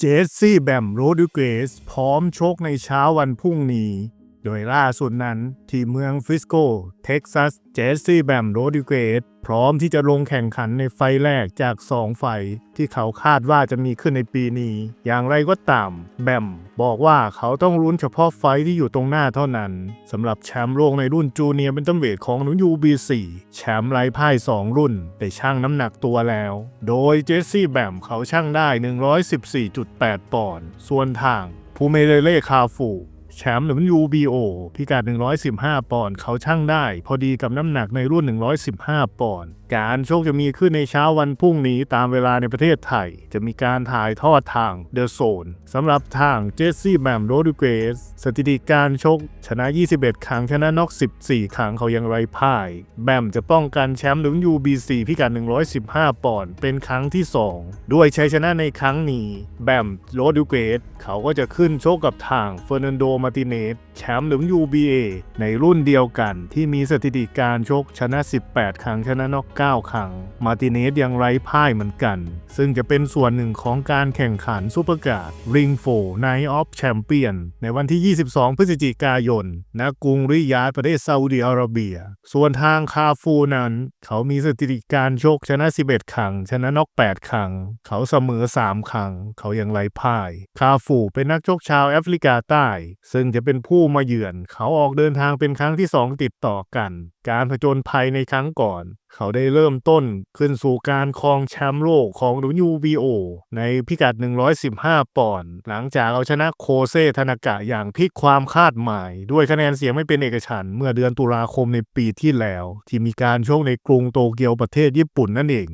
เจสซี่แบมโรดิเกสพร้อมชกในเช้าวันพรุ่งนี้ โดยล่าสุดนั้นที่เมืองฟริสโก เท็กซัส เจสซี่แบมโรดิเกสพร้อมที่จะลงแข่งขันในไฟแรกจาก 2 ไฟ ที่เขาคาดว่าจะมีขึ้นในปีนี้ อย่างไรก็ตาม แบมบอกว่าเขาต้องรุ้นเฉพาะไฟที่อยู่ตรงหน้าเท่านั้นสำหรับแชมป์โลกในรุ่นจูเนียร์เป็นตัมเวทของหนุยูบีซีแชมป์ไร้พ่าย 2 รุ่นได้ชั่งน้ำหนักตัวแล้ว โดยเจสซี่แบมเขาชั่งได้ 114.8 ปอนด์ส่วนทางภูเมเลเล่คาฟู แชมป์ WBO พิกัด 115 ปอนด์เขาชั่งได้ พอดีกับน้ำหนักในรุ่น 115 ปอนด์การโชกจะมีขึ้นในเช้าวันพรุ่งนี้ตามเวลาในประเทศไทย จะมีการถ่ายทอดทาง The Zone สำหรับทางเจสซี่แบมโรดิเกสสถิติการชก ชนะ 21 ครั้งชนะน็อก 14 ครั้งเขายังไร้พ่าย แบมจะป้องกันแชมป์ WBC พิกัด 115 ปอนด์เป็นครั้งที่ 2 ด้วยชัยชนะในครั้งนี้ แบมโรดิเกสเขาก็จะขึ้นโชกกับทางเฟอร์นันโดมาาติเนสแชมป์ WBA ในรุ่นเดียวกันที่มีสถิติการชกชนะ 18 ครั้งชนะน็อก9 ครั้ง มาติเนสยังไร้พ่ายเหมือนกัน ซึ่งจะเป็นส่วนหนึ่งของการแข่งขันซูเปอร์การ์ดริงโฟไนออฟแชมเปียนในวันที่ 22 พฤศจิกายนณกรุงริยาดประเทศซาอุดิอาระเบีย ส่วนทางคาฟูนั้น เขามีสถิติการชกชนะ 11 ครั้ง ชนะน็อก 8 ครั้ง เขาเสมอ 3 ครั้ง เขายังไร้พ่าย คาฟูเป็นนักชกชาวแอฟริกาใต้ซึ่งจะเป็นผู้มาเยือน เขาออกเดินทางเป็นครั้งที่2ติดต่อกัน การผจญภัยในครั้งก่อน เขาได้เริ่มต้นขึ้นสู่การครองแชมป์โลกของ WBO ในพิกัด 115 ปอนด์หลังจากเอาชนะโคเซทานากะอย่างพลิกความคาดหมาย ด้วยคะแนนเสียงไม่เป็นเอกฉันท์เมื่อเดือนตุลาคมในปีที่แล้ว ที่มีการชกในกรุงโตเกียวประเทศญี่ปุ่นนั่นเอง